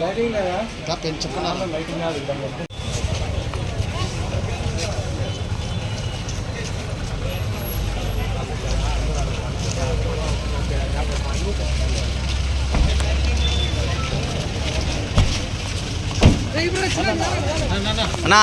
Lighting లేదా పెంచుకున్నాను lighting కాదు అన్నా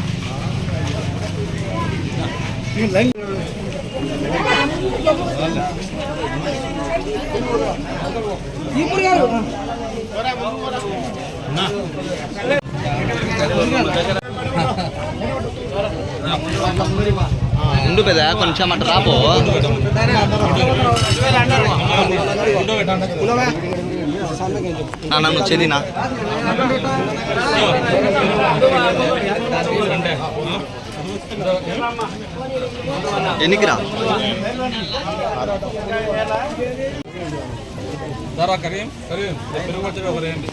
ఉండు పెద్ద కొంచెం అట్లా రాపో నా నన్ను చెల్లినా ఎన్నికిరా దారా కరీం కరీం పెరుగు వచ్చి ఒక రేయండి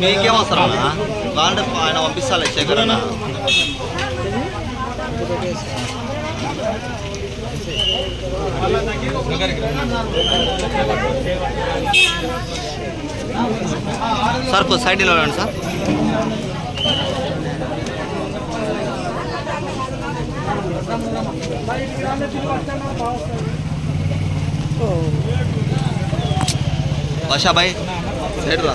మీకేం అవసరం వాళ్ళ ఆయన పంపిస్తాలే శేఖర్ అన్న సార్ కొంచెం సైడ్ నిలబడండి సార్. వర్షాబాయ్ సైడ్ రా.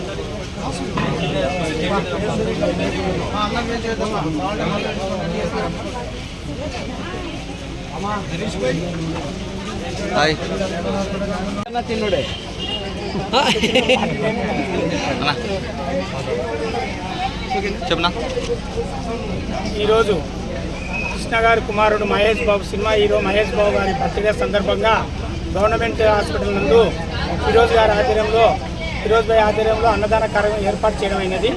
హాయ్. తిన్నుడే చెప్పనా? ఈరోజు కృష్ణ గారి కుమారుడు మహేష్ బాబు సినిమా హీరో మహేష్ బాబు గారి బర్త్డే సందర్భంగా గవర్నమెంట్ హాస్పిటల్ నందు ఫిరోజ్ గారి ఆధ్వర్యంలో ఫిరోజ్ భాయ్ ఆధ్వర్యంలో అన్నదాన కార్యక్రమం ఏర్పాటు చేయడమైనది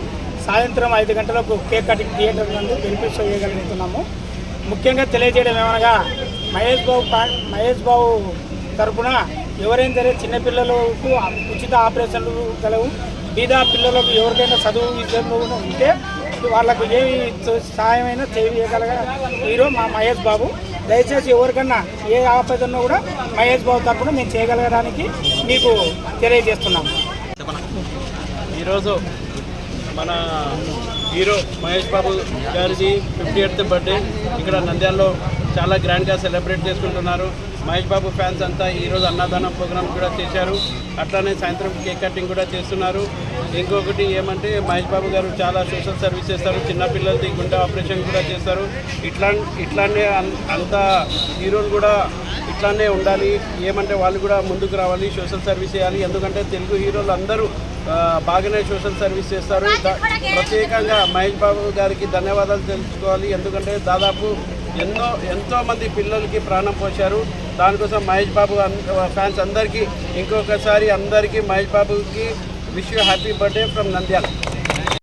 సాయంత్రం ఐదు గంటలకు కేక్ కటింగ్ థియేటర్ నందు బెనిఫిట్ చేయగలుగుతున్నాము ముఖ్యంగా తెలియజేయడం ఏమనగా మహేష్ బాబు మహేష్ బాబు తరపున ఎవరైనా సరే చిన్నపిల్లలకు ఉచిత ఆపరేషన్లు గలవు. బీదా పిల్లలకు ఎవరికైనా చదువు విద్యలో ఉంటే వాళ్ళకు ఏ సహాయమైనా చేయగలగ హీరో మా మహేష్ బాబు. దయచేసి ఎవరికన్నా ఏ ఆపదన్నా కూడా మహేష్ బాబు తరఫున మేము చేయగలగడానికి మీకు తెలియజేస్తున్నాము. ఈరోజు మన హీరో మహేష్ బాబు గారిది ఫిఫ్టీ ఎయిత్ బర్త్డే. ఇక్కడ నంద్యాలలో చాలా గ్రాండ్గా సెలబ్రేట్ చేసుకుంటున్నారు. మహేష్ బాబు ఫ్యాన్స్ అంతా ఈరోజు అన్నదానం ప్రోగ్రామ్ కూడా చేశారు. అట్లానే సాయంత్రం కేక్ కటింగ్ కూడా చేస్తున్నారు. ఇంకొకటి ఏమంటే మహేష్ బాబు గారు చాలా సోషల్ సర్వీస్ చేస్తారు. చిన్నపిల్లలది గుండె ఆపరేషన్ కూడా చేస్తారు. ఇట్లా ఇట్లానే అంత అంతా హీరోలు కూడా ఇట్లానే ఉండాలి. ఏమంటే వాళ్ళు కూడా ముందుకు రావాలి సోషల్ సర్వీస్ చేయాలి. ఎందుకంటే తెలుగు హీరోలు అందరూ బాగానే సోషల్ సర్వీస్ చేస్తారు. ప్రత్యేకంగా మహేష్ బాబు గారికి ధన్యవాదాలు తెలుసుకోవాలి. ఎందుకంటే దాదాపు ఎన్నో ఎంతో మంది పిల్లలకి ప్రాణం పోశారు. దానికోసం మహేష్ బాబు ఫ్యాన్స్ అందరికీ ఇంకొకసారి అందరికీ మహేష్ బాబుకి wish you happy birthday from Nandyal